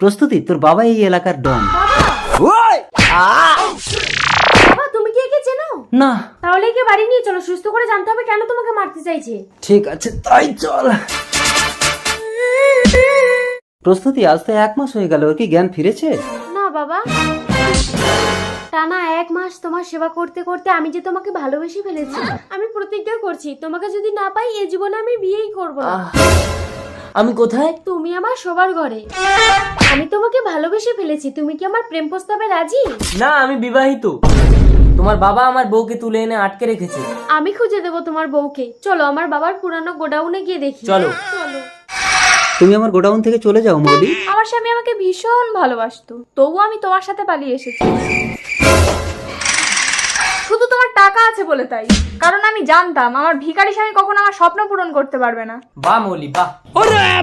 প্রস্তুতি তোর বাবা এই এলাকার ডন। বাবা তুমি কি একে চেনো? না। তাহলে একে বাড়ি নিয়ে চলো সুস্থ করে জানতে হবে কেন তোমাকে মারতে চাইছে। ঠিক আছে তাই চল। প্রস্তুতি আজ তো এক মাস হয়ে গেল ওর কি জ্ঞান ফিরেছে? না বাবা। টানা এক মাস তোমার সেবা করতে করতে আমি যে তোমাকে ভালোবেসে ফেলেছি আমি প্রতিজ্ঞা করছি তোমাকে যদি না পাই এ জীবনে আমি বিয়েই করব না। আমি কোথায়? তুমি আমার সবার ঘরে। আমি তোমাকে ভালোবেসে ফেলেছি। তুমি কি আমার প্রেম প্রস্তাবে রাজি? না আমি বিবাহিত। তোমার বাবা আমার বউকে তুলে এনে আটকে রেখেছে। আমি খুঁজে দেবো তোমার বউকে। চলো আমার বাবার পুরানো গোডাউনে গিয়ে দেখি। চলো। চলো। তুমি আমার গোডাউন থেকে চলে যাও মৌলি আমার স্বামী আমাকে ভীষণ ভালোবাসতো। তবু আমি তোমার সাথে পালিয়ে এসেছি। টাকা আছে বলে তাই। কারণ আমি জানতাম আমার ভিখারি স্বামী কখনো আমার স্বপ্ন পূরণ করতে পারবে না। বাহ মৌলি বাহ।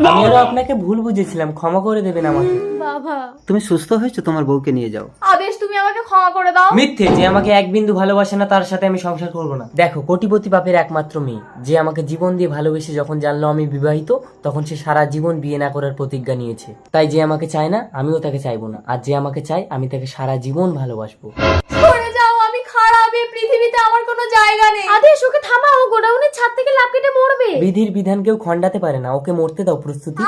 আমি আরও আপনাকে ভুল বুঝেছিলাম ক্ষমা করে দেবেন আমাকে। বাবা। তুমি সুস্থ হয়েছো? তোমার বউকে নিয়ে যাও। আদেশ তুমি আমাকে ক্ষমা করে দাও। মিথ্যে যে আমাকে এক বিন্দু ভালোবাসে না তার সাথে আমি সংসার করব না। দেখো কোটিপতি বাপের একমাত্র মেয়ে যে আমাকে জীবন দিয়ে ভালোবেসে যখন জানলো আমি বিবাহিত তখন সে সারা জীবন বিয়ে না করার প্রতিজ্ঞা নিয়েছে। তাই যে আমাকে চায় না আমিও তাকে চাইব না। আর যে আমাকে চায় আমি তাকে সারা জীবন ভালোবাসবো সরে যাও আমি খারাপ এই পৃথিবীতে আমার কোনো ওকে থামাও গোডাউনের ছাদ থেকে লাভ কেটে মরবে। বিধির বিধান কেউ খণ্ডাতে পারে না ওকে মরতে দাও প্রস্তুতি।